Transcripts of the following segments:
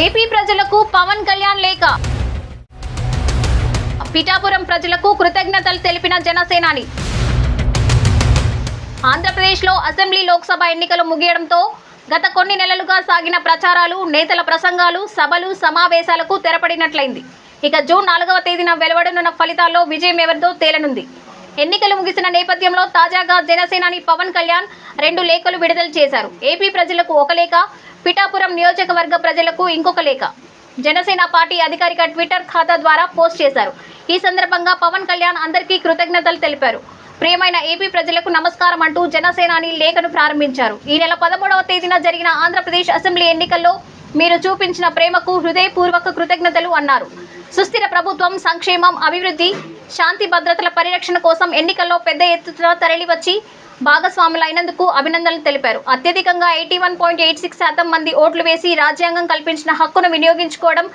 AP ప్రజలకు పవన్ కళ్యాణ్ లేఖ పిఠాపురం ప్రజలకు కృతజ్ఞతలు తెలిపిన జనసేనాని. ఆంధ్రప్రదేశ్లో అసెంబ్లీ లోక్సభ ఎన్నికలు ముగియడంతో గత కొన్ని నెలలుగా సాగిన ప్రచారాలు నేతల ప్రసంగాలు సభలు సమావేశాలకు తెరపడినట్లయింది. ఇక జూన్ నాలుగవ తేదీన వెలువడనున్న ఫలితాల్లో విజయం ఎవరిదో తేలనుంది. ఎన్నికలు ముగిసిన నేపథ్యంలో తాజాగా జనసేనాని పవన్ కళ్యాణ్ రెండు లేఖలు విడుదల చేశారు. ఏపీ ప్రజలకు ఒక లేఖ పిఠాపురం నియోజకవర్గ ప్రజలకు ఇంకొక లేఖ. జనసేన పార్టీ అధికారిక ట్విట్టర్ ఖాతా ద్వారా పోస్ట్ చేశారు. ఈ సందర్భంగా పవన్ కళ్యాణ్ అందరికీ కృతజ్ఞతలు తెలిపారు. ప్రియమైన ఏపీ ప్రజలకు నమస్కారం అంటూ జనసేనాని లేఖను ప్రారంభించారు. ఈ నెల పదమూడవ తేదీన జరిగిన ఆంధ్రప్రదేశ్ అసెంబ్లీ ఎన్నికల్లో మీరు చూపించిన ప్రేమకు హృదయపూర్వక కృతజ్ఞతలు అన్నారు. సుస్థిర ప్రభుత్వం సంక్షేమం అభివృద్ధి శాంతి భద్రతల పరిరక్షణ కోసం ఎన్నికల్లో పెద్ద ఎత్తున తరలివచ్చి భాగస్వాములైనందుకు అభినందనలు తెలిపారు. అత్యధికంగా eighty one point eight six శాతం మంది ఓట్లు వేసి రాజ్యాంగం కల్పించిన హక్కును వినియోగించుకోవడం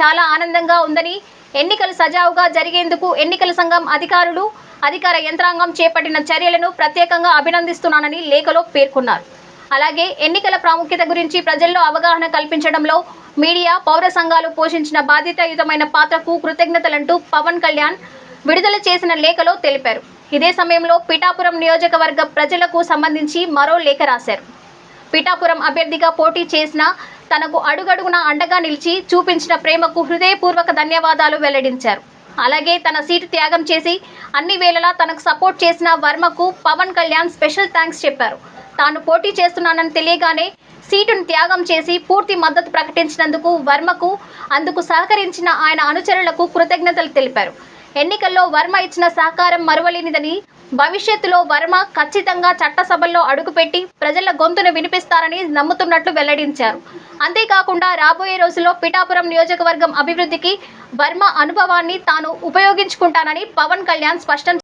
చాలా ఆనందంగా ఉందని ఎన్నికలు సజావుగా జరిగేందుకు ఎన్నికల సంఘం అధికారులు అధికార యంత్రాంగం చేపట్టిన చర్యలను ప్రత్యేకంగా అభినందిస్తున్నానని లేఖలో పేర్కొన్నారు. అలాగే ఎన్నికల ప్రాముఖ్యత గురించి ప్రజల్లో అవగాహన కల్పించడంలో మీడియా పౌర సంఘాలు పోషించిన బాధ్యతాయుతమైన పాత్రకు కృతజ్ఞతలంటూ పవన్ కళ్యాణ్ విడుదల చేసిన లేఖలో తెలిపారు. ఇదే సమయంలో పిఠాపురం నియోజకవర్గ ప్రజలకు సంబంధించి మరో లేఖ రాశారు. పిఠాపురం అభ్యర్థిగా పోటీ చేసిన తనకు అడుగడుగున అండగా నిలిచి చూపించిన ప్రేమకు హృదయపూర్వక ధన్యవాదాలు వెల్లడించారు. అలాగే తన సీటు త్యాగం చేసి అన్ని వేళలా తనకు సపోర్ట్ చేసిన వర్మకు పవన్ కళ్యాణ్ స్పెషల్ థ్యాంక్స్ చెప్పారు. తాను పోటీ చేస్తున్నానని తెలియగానే సీటును త్యాగం చేసి పూర్తి మద్దతు ప్రకటించినందుకు వర్మకు అందుకు సహకరించిన ఆయన అనుచరులకు కృతజ్ఞతలు తెలిపారు. ఎన్నికల్లో వర్మ ఇచ్చిన సహకారం మరువలేనిదని భవిష్యత్తులో వర్మ ఖచ్చితంగా చట్టసభల్లో అడుగుపెట్టి ప్రజల గొంతును వినిపిస్తారని నమ్ముతున్నట్లు వెల్లడించారు. అంతేకాకుండా రాబోయే రోజుల్లో పిఠాపురం నియోజకవర్గం అభివృద్ధికి వర్మ అనుభవాన్ని తాను ఉపయోగించుకుంటానని పవన్ కళ్యాణ్ స్పష్టం